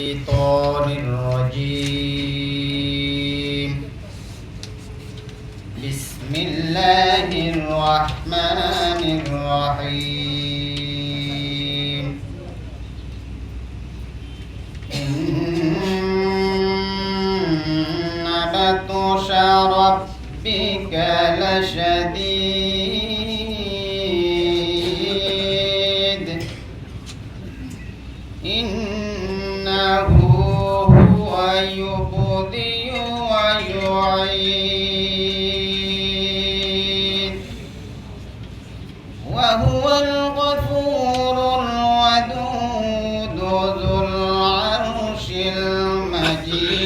الشيطان الرجيم. بسم الله الرحمن الرحيم. إن بطش ربك لشديد يبدي ويعيد وهو الغفور الودود ذو العرش المجيد.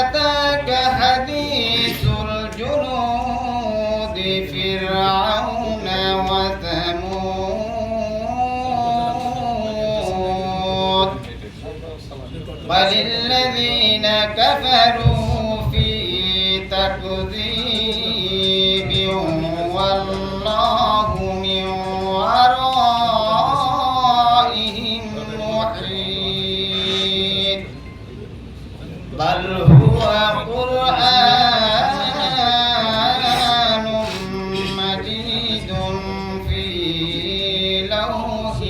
أتاك حديث الجنود فرعون وثمود. بل الذين كفروا في تكذيب لوح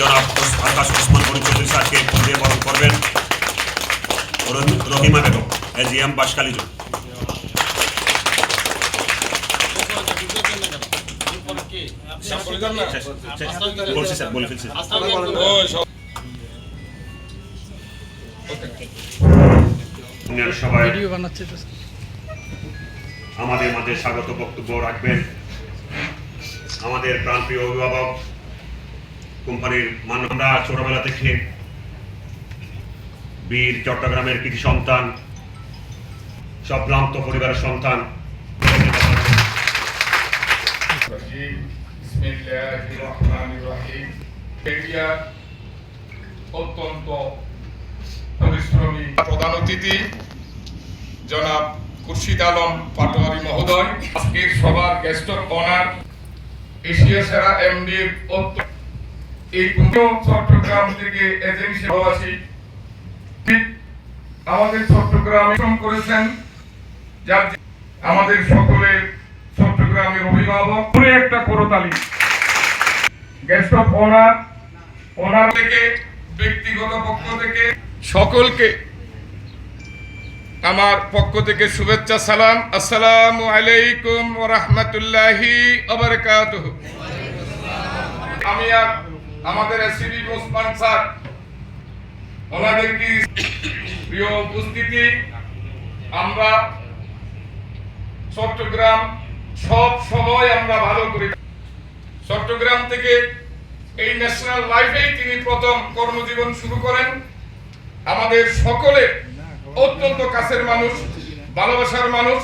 জনাব আকাশ ওসমান গনি চৌধুরী স্যারকে বরণ করবেন রহিমা বেগম এজিএম বাসকালী আমাদের মাঝে স্বাগত বক্তব্য রাখবেন। আমাদের প্রাণপ্রিয় অভিভাবক কোম্পানির মান আমরা ছোটবেলা থেকে বীর চট্টগ্রামের কৃষি সন্তান সপ্রান্ত পরিবারের সন্তান। অত্যন্ত পরিশ্রমী প্রধান অতিথি, জনাব খুরশিদ আলম পাটোয়ারি মহোদয়। আজকের সবার গেস্ট অফ অনার এশিয়া সেরা এমডি অত্যন্ত এই চট্টগ্রাম থেকে এজেন্সি প্রবাসী আমাদের চট্টগ্রামে করেছেন, যার আমাদের সকলের চট্টগ্রামের অভিভাবক। পুরো একটা করতালি। গেস্ট অফ অনার অনার থেকে, ব্যক্তিগত পক্ষ থেকে। সকলকে আমার পক্ষ থেকে শুভেচ্ছা, সালাম। আসসালামু আলাইকুম ওয়া রাহমাতুল্লাহি ওয়া বারাকাতুহু। আমি আর আমাদের এসিবি ওসমান স্যার, ওনাদের কি প্রিয় উপস্থিতি? আমরা চট্টগ্রাম সব সময় আমরা ভালো করি চট্টগ্রাম থেকে এই ন্যাশনাল লাইফেই তিনি প্রথম কর্মজীবন শুরু করেন। আমাদের সকলে অত্যন্ত কাছের মানুষ, ভালোবাসার মানুষ।